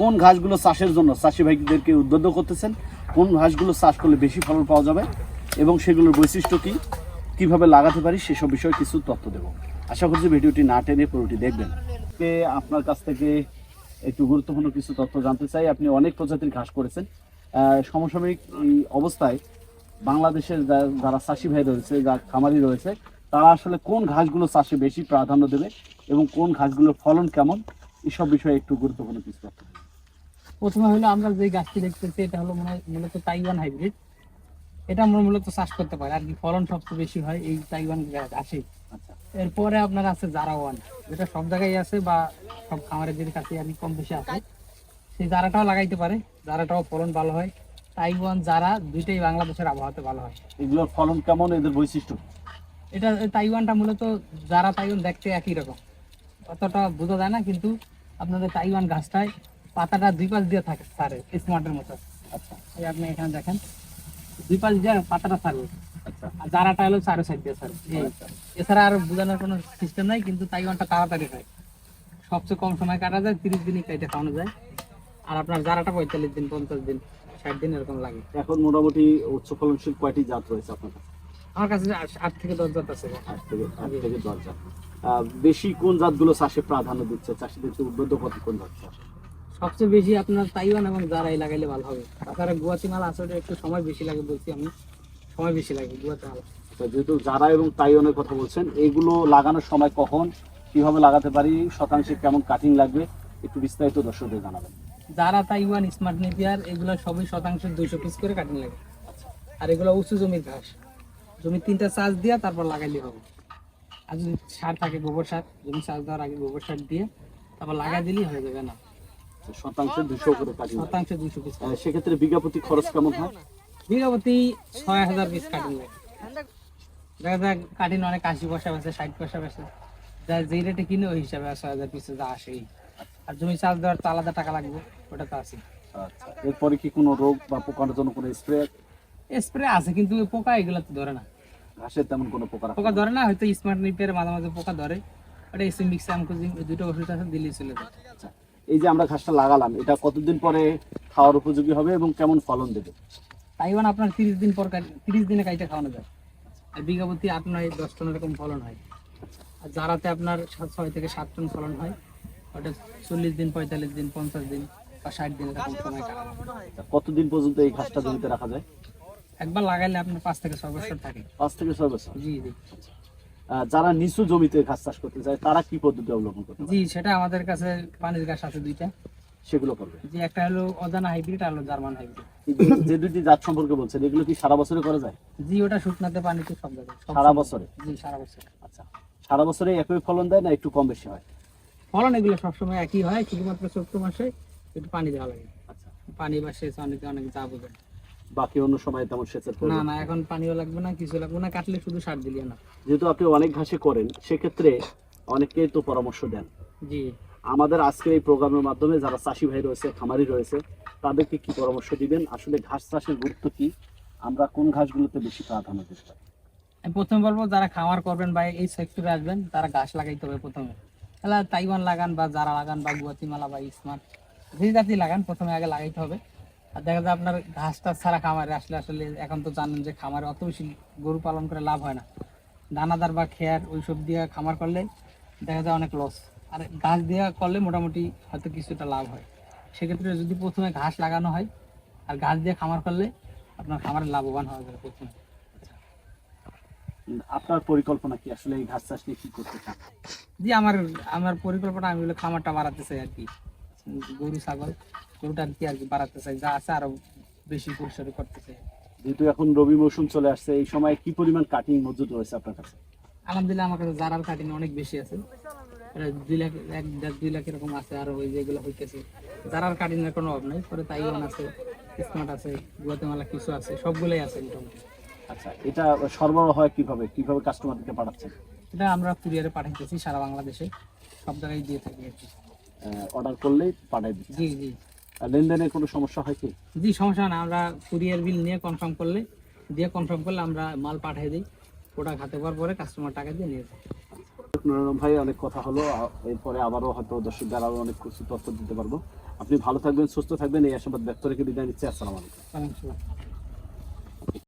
কোন ঘাসগুলো চাষের জন্য চাষি ভাইদেরকে উদ্বুদ্ধ করতেছেন? কোন ঘাসগুলো চাষ করলে বেশি ফলন পাওয়া যাবে? এবং সেগুলোর বৈশিষ্ট্য কি? কীভাবে লাগাতে পারি? সেসব বিষয়ে কিছু তথ্য দেব। আশা করছি ভিডিওটি না টেনে পুরোটি দেখবেন। আপনার কাছ থেকে একটু গুরুত্বপূর্ণ কিছু তথ্য জানতে চাই? আপনি অনেক প্রজাতির ঘাস করেছেন। সমসাময়িক অবস্থায় বাংলাদেশের যারা চাষি ভাই রয়েছে, যা খামারি রয়েছে, তারা আসলে কোন ঘাসগুলো চাষে বেশি প্রাধান্য দেবে এবং কোন ঘাসগুলোর ফলন কেমন? এসব বিষয়ে একটু গুরুত্বপূর্ণ কিছু তথ্য। প্রথমে হলো আমরা যে গাছটি দেখতেছি এটা হলো মনে হয় মূলত তাইওয়ান হাইব্রিড এটা আমরা মূলত চাষ করতে পারি আর কি ফলন সবচেয়ে বেশি হয় এই তাইওয়ান গাছ। আসে আচ্ছা। এরপরে আপনার আছে জারা ওয়ান যেটা সব জায়গায় আছে বা সব খামারের কাছে আর কি কম বেশি আছে। সেই জারাটাও লাগাইতে পারে জারাটাও ফলন ভালো হয়। তাইওয়ান জারা দুইটাই বাংলাদেশের আবহাওয়াতে ভালো হয়। এগুলোর ফলন কেমন এদের বৈশিষ্ট্য? এটা তাইওয়ানটা মূলত যারা তাইওয়ান দেখতে একই রকম। অতটা বোঝা যায় না কিন্তু আপনাদের তাইওয়ান গাছটায় পাতাটা দুই পাশ দিয়ে থাকে সারে স্মার্টের মতো। আচ্ছা। এই আপনি এখানে দেখেন দুই পাশ দিয়ে পাতাটা সারবে আচ্ছা। আর জারাটা হলো চারো সাইড দিয়ে সারে এই আচ্ছা। এছাড়া আর বোঝানোর কোনো সিস্টেম নাই কিন্তু তাইওয়ানটা তাড়াতাড়ি হয়। সবচেয়ে কম সময় কাটা যায় তিরিশ দিনই কেটে খাওয়ানো যায়। আর আপনার জারাটা পঁয়তাল্লিশ দিন পঞ্চাশ দিন ষাট দিন এরকম লাগে। এখন মোটামুটি উচ্চ ফলনশীল কয়টি জাত রয়েছে আপনার কাছে আমার কাছে আট- থেকে দশ জাত আছে। আট থেকে আট থেকে দশ জাত। বেশি কোন জাতগুলো চাষে প্রাধান্য দিচ্ছে? চাষিদেরকে উদ্বুদ্ধ কোন জাত চাষ? সবচেয়ে বেশি আপনার তাইওয়ান এবং জারাই লাগাইলে ভালো হবে। তাছাড়া গুয়াতিমালা আসলে একটু সময় বেশি লাগে বলছি আমি। সময় বেশি লাগে গুয়াতিমালা তো যেহেতু জারা এবং তাইওয়ানের কথা বলছেন এগুলো লাগানোর সময় কখন কীভাবে লাগাতে পারি শতাংশে কেমন কাটিং লাগবে একটু বিস্তারিত দর্শকদের জানাবেন। যারা তাইওয়ান স্মার্ট নেপিয়ার এগুলো সবই শতাংশ দুইশো পিস করে কাটিং লাগে। আর এগুলো উঁচু জমির ঘাস। জমি তিনটা চাষ দিয়ে তারপর লাগাইলে হবে। আর যদি সার থাকে গোবর সার জমি চাষ দেওয়ার আগে গোবর সার দিয়ে তারপর লাগাই দিলেই হয়ে যাবে না। শতাংশে দুশো করে কাটিং। শতাংশ দুইশো পিস সেক্ষেত্রে বিঘা প্রতি খরচ কেমন হয়? বিঘাপতি ছয় হাজার পিস কাটিং লাগে দেখা যায় কাটিং অনেক আশি পয়সা বেছে ষাট পয়সা বেছে যা যেই রেটে কিনে ওই হিসাবে ছয় হাজার পিসে যা আসেই আর জমি চাষ দেওয়ার তো আলাদা টাকা লাগবে ওটা তো আছে আচ্ছা এরপরে কি কোনো রোগ বা পোকার জন্য কোনো স্প্রে স্প্রে আছে কিন্তু পোকা এগুলো তো ধরে না। ঘাসের তেমন কোনো পোকা পোকা ধরে না হয়তো স্মার্ট নিপের মাঝে মাঝে পোকা ধরে। ওটা এসে মিক্স আমকোজিং দুটো ওষুধ আছে দিল্লি চলে যায়। আচ্ছা এই যে আমরা ঘাসটা লাগালাম এটা কতদিন পরে খাওয়ার উপযোগী হবে এবং কেমন ফলন দেবে? তাইওয়ান আপনার তিরিশ দিন পর তিরিশ দিনে কাইতে খাওয়ানো যায়। আর বিঘাপতি আট নয় দশ টন এরকম ফলন হয়। আর যারাতে আপনার সাত ছয় থেকে সাত টন ফলন হয়। ওটা চল্লিশ দিন পঁয়তাল্লিশ দিন পঞ্চাশ দিন বা ষাট দিন এরকম সময় কাটানো কতদিন পর্যন্ত এই ঘাসটা জমিতে রাখা যায়? একবার লাগাইলে আপনার পাঁচ থেকে ছয় বছর থাকে। পাঁচ থেকে ছয় বছর? জি জি। যারা নিচু জমিতে ঘাস চাষ করতে চায় তারা কি পদ্ধতি অবলম্বন করতে জি সেটা আমাদের কাছে পানির গাছ আছে দুইটা। সেগুলো করবে। যে একটা হলো অজানা হাইব্রিড আর হলো জার্মান হাইব্রিড যে- যে দুটি জাত সম্পর্কে বলছেন এগুলো কি সারা বছরে করা যায়? জি ওটা শুকনাতে পানিতে সব জায়গায় সারা বছরে? জি সারা বছর। আচ্ছা সারা বছরে একই ফলন দেয় না একটু কম বেশি হয়? ফলন এগুলো সবসময় একই হয় শুধুমাত্র চৈত্র মাসে একটু পানি দেওয়া লাগে। আচ্ছা। পানি বা সেচ অনেকে অনেক যা বোঝে বাকি অন্য সময় তেমন সেচের না না এখন পানিও লাগবে না কিছু লাগবে না কাটলে শুধু সার দিলে না। যেহেতু আপনি অনেক ঘাসে করেন সেক্ষেত্রে অনেকেই তো পরামর্শ দেন। জি। আমাদের আজকের এই প্রোগ্রামের মাধ্যমে যারা চাষি ভাই রয়েছে খামারি রয়েছে তাদেরকে কি পরামর্শ দিবেন? আসলে ঘাস চাষের গুরুত্ব কি? আমরা কোন ঘাসগুলোতে বেশি প্রাধান্য দিতে পারি? প্রথমে বলব যারা খামার করবেন বা এই সেক্টরে আসবেন তারা গাছ লাগাইতে হবে প্রথমে। তাহলে তাইওয়ান লাগান বা যারা লাগান বা গুয়াতিমালা বা স্মার্ট যে জাতি লাগান প্রথমে আগে লাগাইতে হবে। আর দেখা যায় আপনার ঘাসটা ছাড়া খামারে আসলে আসলে এখন তো জানেন যে খামারে অত বেশি গরু পালন করে লাভ হয় না। দানাদার বা খেয়ার ওইসব দিয়ে খামার করলে দেখা যায় অনেক লস আর ঘাস দিয়ে করলে মোটামুটি হয়তো কিছুটা লাভ হয়। সেক্ষেত্রে যদি প্রথমে ঘাস লাগানো হয় আর ঘাস দিয়ে খামার করলে আপনার খামারে লাভবান হওয়া যাবে প্রথমে। আপনার পরিকল্পনা কি? আসলে এই ঘাস চাষ নিয়ে কি করতে চান? জি আমার আমার পরিকল্পনা আমি খামারটা বাড়াতে চাই আর কি। গরু ছাগল গরুটা আর কি আর কি বাড়াতে চাই। যা আছে আরও বেশি পরিসরে করতে চাই যেহেতু এখন রবি মৌসুম চলে আসছে এই সময় কি পরিমাণ কাটিং মজুদ রয়েছে আপনার কাছে? আলহামদুলিল্লাহ আমার কাছে জারার কাটিং অনেক বেশি আছে। দুই লাখ এক দেড় দুই লাখ এরকম আছে আর ওই যেগুলো হইতেছে। জারার কাটিং এর কোনো অভাব নাই পরে তাইওয়ান আছে স্মার্ট আছে গুয়াতেমালা কিছু আছে সবগুলোই আছে মোটামুটি। আচ্ছা এটা সরবরাহ হয় কীভাবে? কীভাবে কাস্টমারকে পাঠাচ্ছেন? এটা আমরা কুরিয়ারে পাঠাইতেছি সারা বাংলাদেশে সব জায়গায় দিয়ে থাকি আর কি। অর্ডার করলেই পাঠাই দিচ্ছি জি জি। লেনদেনের কোনো সমস্যা হয় কি? জি সমস্যা না আমরা কুরিয়ার বিল নিয়ে কনফার্ম করলে দিয়ে কনফার্ম করলে আমরা মাল পাঠিয়ে দিই। প্রোডাক্ট হাতে পাওয়ার পরে কাস্টমার টাকা দিয়ে নিয়ে যায়। নুরুল ভাই অনেক কথা হলো। এরপরে আবারও হয়তো দর্শকদের আরও অনেক কিছু তথ্য দিতে পারব। আপনি ভালো থাকবেন সুস্থ থাকবেন এই আশাবাদ ব্যক্ত রেখে বিদায় নিচ্ছি। আসসালামু আলাইকুম।